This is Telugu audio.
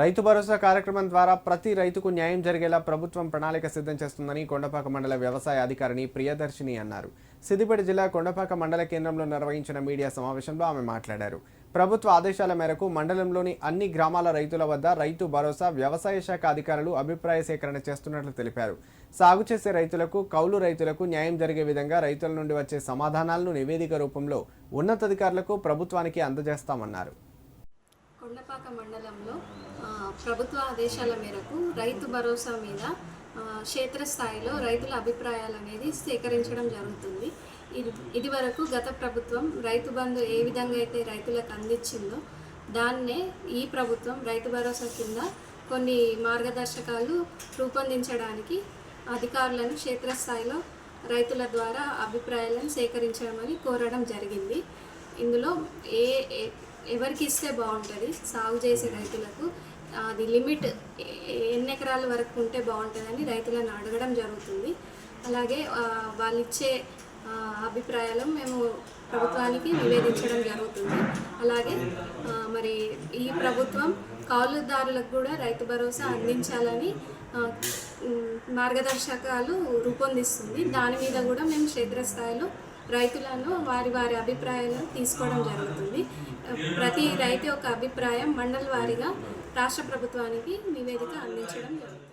రైతు భరోసా కార్యక్రమం ద్వారా ప్రతి రైతుకు న్యాయం జరిగేలా ప్రభుత్వం ప్రణాళిక సిద్ధం చేస్తుందని కొండపాక మండల వ్యవసాయ అధికారిని ప్రియదర్శిని అన్నారు. సిద్దిపేట జిల్లా కొండపాక మండల కేంద్రంలో నిర్వహించిన మీడియా సమావేశంలో ఆమె మాట్లాడారు. ప్రభుత్వ ఆదేశాల మేరకు మండలంలోని అన్ని గ్రామాల రైతుల వద్ద రైతు భరోసా వ్యవసాయ శాఖ అధికారులు అభిప్రాయ సేకరణ చేస్తున్నట్లు తెలిపారు. సాగు చేసే రైతులకు కౌలు రైతులకు న్యాయం జరిగే విధంగా రైతుల నుండి వచ్చే సమాధానాలను నివేదిక రూపంలో ఉన్నతాధికారులకు ప్రభుత్వానికి అందజేస్తామన్నారు. కొండపాక మండలంలో ప్రభుత్వ ఆదేశాల మేరకు రైతు భరోసా మీద క్షేత్రస్థాయిలో రైతుల అభిప్రాయాలు అనేది సేకరించడం జరుగుతుంది. ఇది ఇదివరకు గత ప్రభుత్వం రైతు బంధు ఏ విధంగా అయితే రైతులకు అందించిందో దాన్నే ఈ ప్రభుత్వం రైతు భరోసా కింద కొన్ని మార్గదర్శకాలు రూపొందించడానికి అధికారులను క్షేత్రస్థాయిలో రైతుల ద్వారా అభిప్రాయాలను సేకరించమని కోరడం జరిగింది. ఇందులో ఏ ఏ- ఎవరికి ఇస్తే బాగుంటుంది. సాగు చేసే రైతులకు అది లిమిట్ ఎన్ని ఎకరాల వరకు ఉంటే బాగుంటుందని రైతులను అడగడం జరుగుతుంది. అలాగే వాళ్ళు ఇచ్చే అభిప్రాయాలు మేము ప్రభుత్వానికి నివేదించడం జరుగుతుంది. అలాగే మరి ఈ ప్రభుత్వం కౌలుదారులకు కూడా రైతు భరోసా అందించాలని మార్గదర్శకాలు రూపొందిస్తుంది. దాని మీద కూడా మేము క్షేత్రస్థాయిలో రైతులను వారి వారి అభిప్రాయాలను తీసుకోవడం జరుగుతుంది. ప్రతి రైతు యొక్క అభిప్రాయం మండల వారీగా రాష్ట్ర ప్రభుత్వానికి నివేదిక అందించడం జరుగుతుంది.